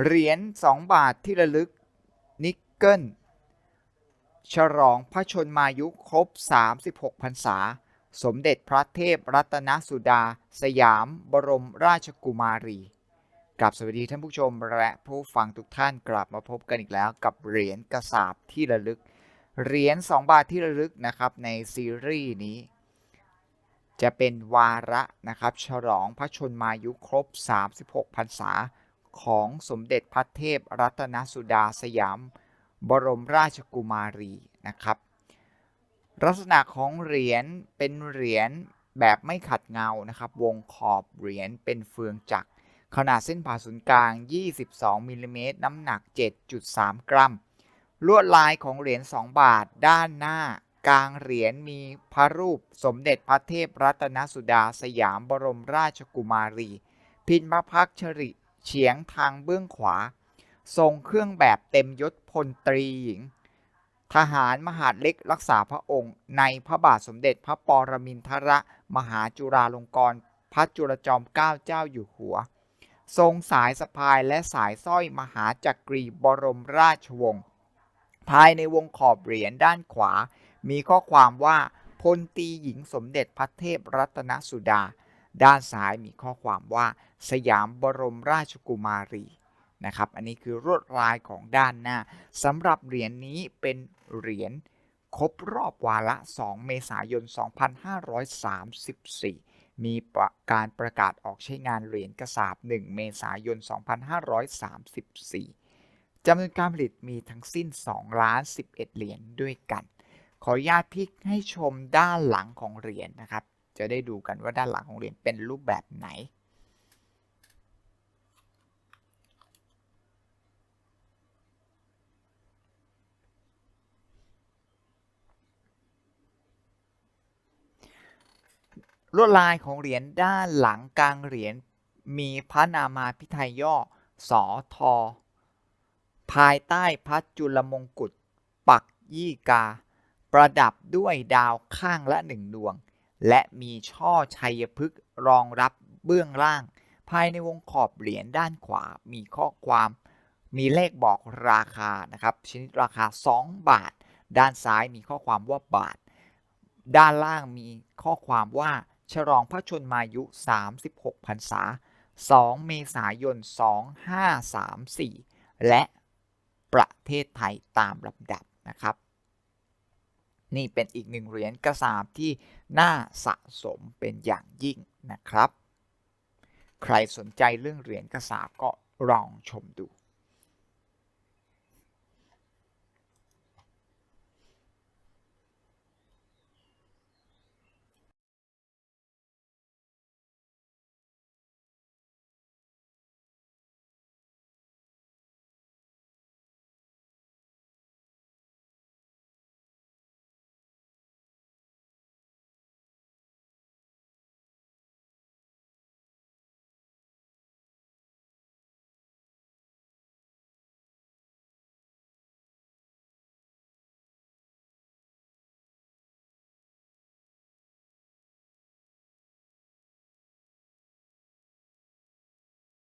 เหรียญ 2 บาทที่ระลึกนิกเกิลฉลองพระชนมายุครบ 36พรรษา สมเด็จพระเทพรัตนสุดา สยามบรมราชกุมารีกลับสวัสดีท่านผู้ชมและผู้ฟังทุกท่านกลับมาพบกันอีกแล้วกับเหรียญกระสาบที่ระลึก เหรียญ 2 บาทที่ระลึกนะครับในซีรีส์นี้ จะเป็นวาระนะครับ ฉลองพระชนมายุครบ 36พรรษา ของสมเด็จพระเทพรัตนสุดาสยาม บรมราชกุมารีนะครับ ลักษณะของเหรียญเป็นเหรียญแบบไม่ขัดเงานะครับ วงขอบเหรียญเป็นเฟืองจักร ขนาดเส้นผ่าศูนย์กลาง 22มิลลิเมตรน้ำหนัก 7.3 กรัม ลวดลายของเหรียญ 2 บาทด้านหน้ากลางเหรียญมีพระรูปสมเด็จพระเทพรัตนสุดาสยามบรมราชกุมารี พินพระพักชริ เฉียงทางเบื้องขวา ทรงเครื่องแบบเต็มยศพลตรีหญิง ทหารมหาดเล็กรักษาพระองค์ ในพระบาทสมเด็จพระปรมินทรมหาจุฬาลงกรณ์พระจุลจอมเกล้าเจ้าอยู่หัว ทรงสายสะพายและสายสร้อยมหาจักรีบรมราชวงศ์ภายในวงขอบเหรียญด้านขวา มีข้อความว่าพลตรีหญิงสมเด็จพระเทพรัตนสุดา ด้านซ้ายมีข้อความว่าสยามบรมราชกุมารีนะครับ อันนี้คือรวดลายของด้านหน้าสำหรับเหรียญนี้เป็นเหรียญครบรอบวาระ 2 เมษายน 2534 มีการประกาศออกใช้งานเหรียญกระสาบ 1 เมษายน 2534 จำนวนการผลิตมีทั้งสิ้น 2 ล้าน 11 เหรียญด้วยกัน ขออนุญาตพลิกให้ชมด้านหลังของเหรียญนะครับ จะได้ดูกันว่าด้านหลังของเหรียญเป็นรูปแบบไหน ลวดลายของเหรียญด้านหลังกลางเหรียญมีพระนามาพิไทยย่อสอทอภายใต้พระจุลมงกุฎปักยี่กา ประดับด้วยดาวข้างละหนึ่งดวง และมีช่อชัยพฤกษ์รองรับเบื้องล่าง ภายในวงขอบเหรียญด้านขวา มีข้อความ มีเลขบอกราคานะครับ ชนิดราคา 2 บาท ด้านซ้ายมีข้อความว่าบาท ด้านล่างมีข้อความว่า ฉลองพระชนมายุ 36พรรษา 2 เมษายน 2534 และประเทศไทยตามลำดับนะครับ นี่เป็นอีกหนึ่งเหรียญกระสาบที่น่าสะสมเป็นอย่างยิ่งนะครับ ใครสนใจเรื่องเหรียญกระสาบก็ลองชมดู